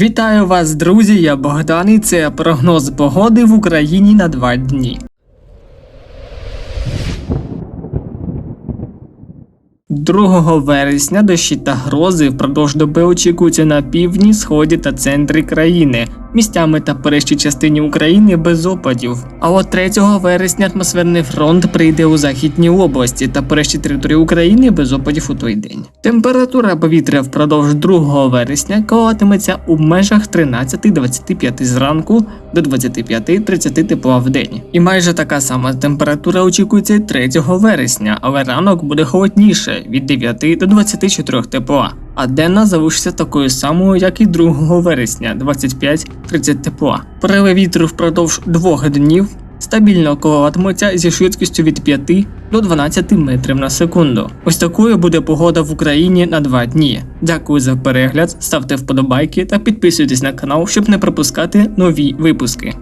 Вітаю вас, друзі! Я Богдан і це прогноз погоди в Україні на два дні. Другого вересня дощі та грози впродовж доби очікуються на півдні, сході та центрі країни, місцями та перещій частині України без опадів. А от 3 вересня атмосферний фронт прийде у західній області та перещій території України без опадів у той день. Температура повітря впродовж 2 вересня коливатиметься у межах 13-25 зранку до 25-30 тепла в день. І майже така сама температура очікується і 3 вересня, але ранок буде холодніше від 9 до 24 тепла. А денна залишиться такою самою, як і 2 вересня, 25-30 тепла. Пориви вітру впродовж двох днів стабільно коливатимуться зі швидкістю від 5 до 12 метрів на секунду. Ось такою буде погода в Україні на два дні. Дякую за перегляд, ставте вподобайки та підписуйтесь на канал, щоб не пропускати нові випуски.